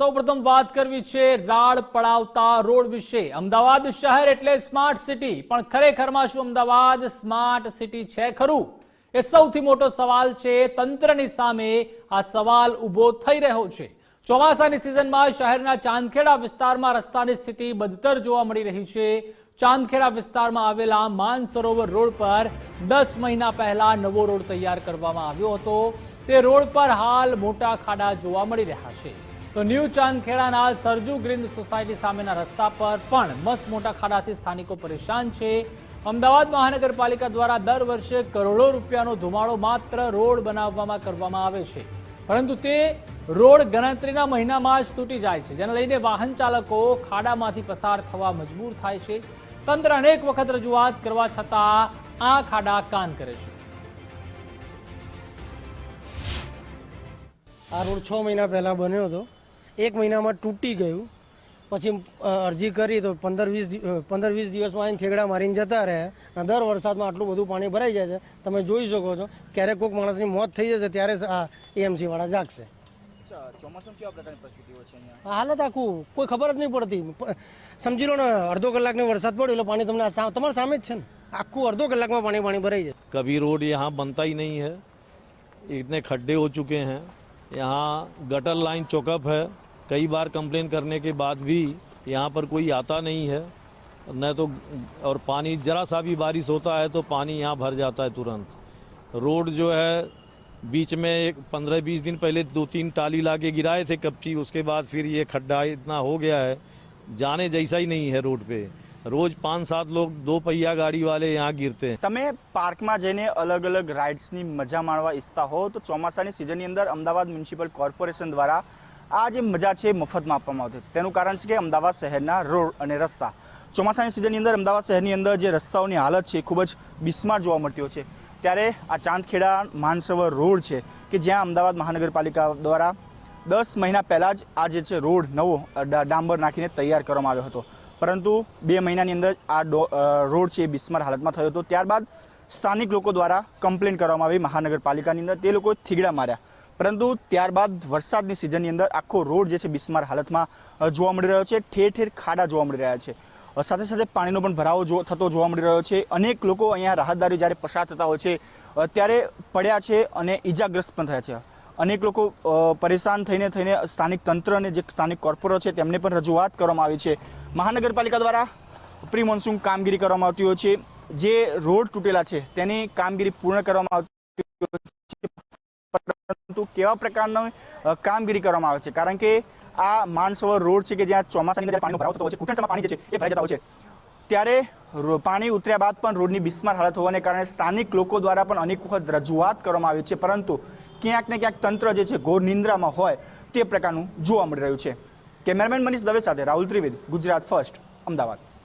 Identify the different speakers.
Speaker 1: સૌપ્રથમ વાત કરવી છે રાડ પડાવતા રોડ વિશે. અમદાવાદ શહેર એટલે સ્માર્ટ સિટી, પણ ખરેખરમાં શું અમદાવાદ સ્માર્ટ સિટી છે ખરું? એ સૌથી મોટો સવાલ છે તંત્રની સામે આ સવાલ ઊભો થઈ રહ્યો છે. ચોમાસાની સિઝનમાં શહેરના ચાંદખેડા વિસ્તારમાં રસ્તાની સ્થિતિ બદતર જોવા મળી રહી છે. ચાંદખેડા વિસ્તારમાં આવેલા માનસરોવર રોડ પર દસ મહિના પહેલા નવો રોડ તૈયાર કરવામાં આવ્યો હતો. તે રોડ પર હાલ મોટા ખાડા જોવા મળી રહ્યા છે. તો ન્યૂ ચાંદખેડાના સરજુ ગ્રીન સોસાયટી સામેના રસ્તા પર પણ મસ્ત મોટા ખાડાથી સ્થાનિકો પરેશાન છે. અમદાવાદ મહાનગરપાલિકા દ્વારા દર વર્ષે કરોડો રૂપિયાનો ધુમાડો માત્ર રોડ બનાવવામાં કરવામાં આવે છે. પરંતુ તે રોડ ગણતરીના મહિનામાં જ તૂટી જાય છે, જેને લઈને વાહન ચાલકો ખાડામાંથી પસાર થવા મજબૂર થાય છે. તંત્ર અનેક વખત રજૂઆત કરવા છતાં આ ખાડા કાન કરે છે.
Speaker 2: આ રોડ છ મહિના પહેલાં બન્યો હતો. એક મહિનામાં તૂટી ગયું પછી અ, અરજી કરી તો પંદર વીસ દિ- અ, પંદર વીસ દિવસમાં આવીને ઠેકડા મારીને જતા રહે અને દર વરસાદમાં આટલું બધું પાણી ભરાઈ જાય છે તમે જોઈ શકો છો ક્યારેક કોઈક માણસની મોત થઈ જશે ત્યારે જ આ એએમસી વાળા જાગશે
Speaker 3: અચ્છા ચોમાસામાં કેવા પ્રકારની પરિસ્થિતિઓ છે અહીંયા
Speaker 2: આ હાલત આખું કોઈ ખબર જ નહીં પડતી પ- સમજી લો ને અડધો કલાકની વરસાદ પડ્યો એટલે પાણી તમને આ સા- તમારા સામે જ છે ને આખું અડધો કલાકમાં પાણી પાણી ભરાઈ જાય
Speaker 4: कभी रोड यहाँ बनता ही नहीं है इतने खड्डे हो चुके हैं यहाँ गटर लाइन चौकअप है कई बार कंप्लेन करने के बाद भी यहाँ पर कोई आता नहीं है न तो और पानी जरा सा भी बारिश होता है तो पानी यहाँ भर जाता है तुरंत रोड जो है बीच में एक पंद्रह बीस दिन पहले दो तीन टाली ला के गिराए थे कपची उसके बाद फिर ये खड्डा इतना हो गया है जाने जैसा ही नहीं है रोड पे रोज पाँच सात लोग दो पहिया गाड़ी वाले यहाँ गिरते हैं
Speaker 3: તમે પાર્કમાં જઈને અલગ અલગ રાઇડ્સની મજા માણવા ઈચ્છતા હો તો ચોમાસાની સિઝનની અંદર અમદાવાદ મ્યુનિસિપલ કોર્પોરેશન દ્વારા આ જે મજા છે મફતમાં આપવામાં આવતી તેનું કારણ છે કે અમદાવાદ શહેરના રોડ અને રસ્તા. ચોમાસાની સિઝનની અંદર અમદાવાદ શહેરની અંદર જે રસ્તાઓની હાલત છે ખૂબ જ બિસ્માર જોવા મળતી હોય છે. ત્યારે આ ચાંદખેડા માનસરોવર રોડ છે કે જ્યાં અમદાવાદ મહાનગરપાલિકા દ્વારા દસ મહિના પહેલાં જ આ જે છે રોડ નવો ડાંબર નાખીને તૈયાર કરવામાં આવ્યો હતો. પરંતુ બે મહિનાની અંદર આ રોડ છે એ બિસ્માર હાલતમાં થયો હતો. ત્યારબાદ સ્થાનિક લોકો દ્વારા કમ્પ્લેન કરવામાં આવી મહાનગરપાલિકાની અંદર. તે લોકો થીગડા માર્યા. પરંતુ ત્યારબાદ વરસાદની સિઝનની અંદર આખો રોડ જે છે બિસ્માર હાલતમાં જોવા મળી રહ્યો છે. ઠેર ઠેર ખાડા જોવા મળી રહ્યા છે. સાથે સાથે પાણીનો પણ ભરાવો જો, થતો જોવા મળી રહ્યો છે. અનેક લોકો અહીંયા રાહતદારી જ્યારે પસાર થતા હોય છે ત્યારે પડ્યા છે અને ઈજાગ્રસ્ત પણ થયા છે. અનેક લોકો પરેશાન થઈને થઈને સ્થાનિક તંત્ર અને જે સ્થાનિક કોર્પોરો છે તેમને પણ રજૂઆત કરવામાં આવી છે. મહાનગરપાલિકા દ્વારા પ્રી મોન્સૂન કામગીરી કરવામાં આવતી હોય છે. જે રોડ તૂટેલા છે તેની કામગીરી પૂર્ણ કરવામાં આવતી પરંતુ કેવા પ્રકારની કામગીરી કરવામાં આવે છે? કારણ કે આ માનસરોવર રોડ છે કે જ્યાં ચોમાસાની અંદર ભરાવ થતો હોય છે ઘૂંટણસમાં પાણી છે, એ ભરાઈ જતા હોય છે. ત્યારે પાણી ઉતર્યા બાદ પણ રોડની બિસ્માર હાલત હોવાને કારણે સ્થાનિક લોકો દ્વારા પણ અનેક વખત રજૂઆત કરવામાં આવી છે. પરંતુ ક્યાંક ને ક્યાંક તંત્ર જે છે, ઘોર નિંદ્રામાં હોય તે પ્રકારનું જોવા મળી રહ્યું છે. કેમેરામેન મનીષ દવે સાથે રાહુલ ત્રિવેદી, ગુજરાત ફર્સ્ટ, અમદાવાદ.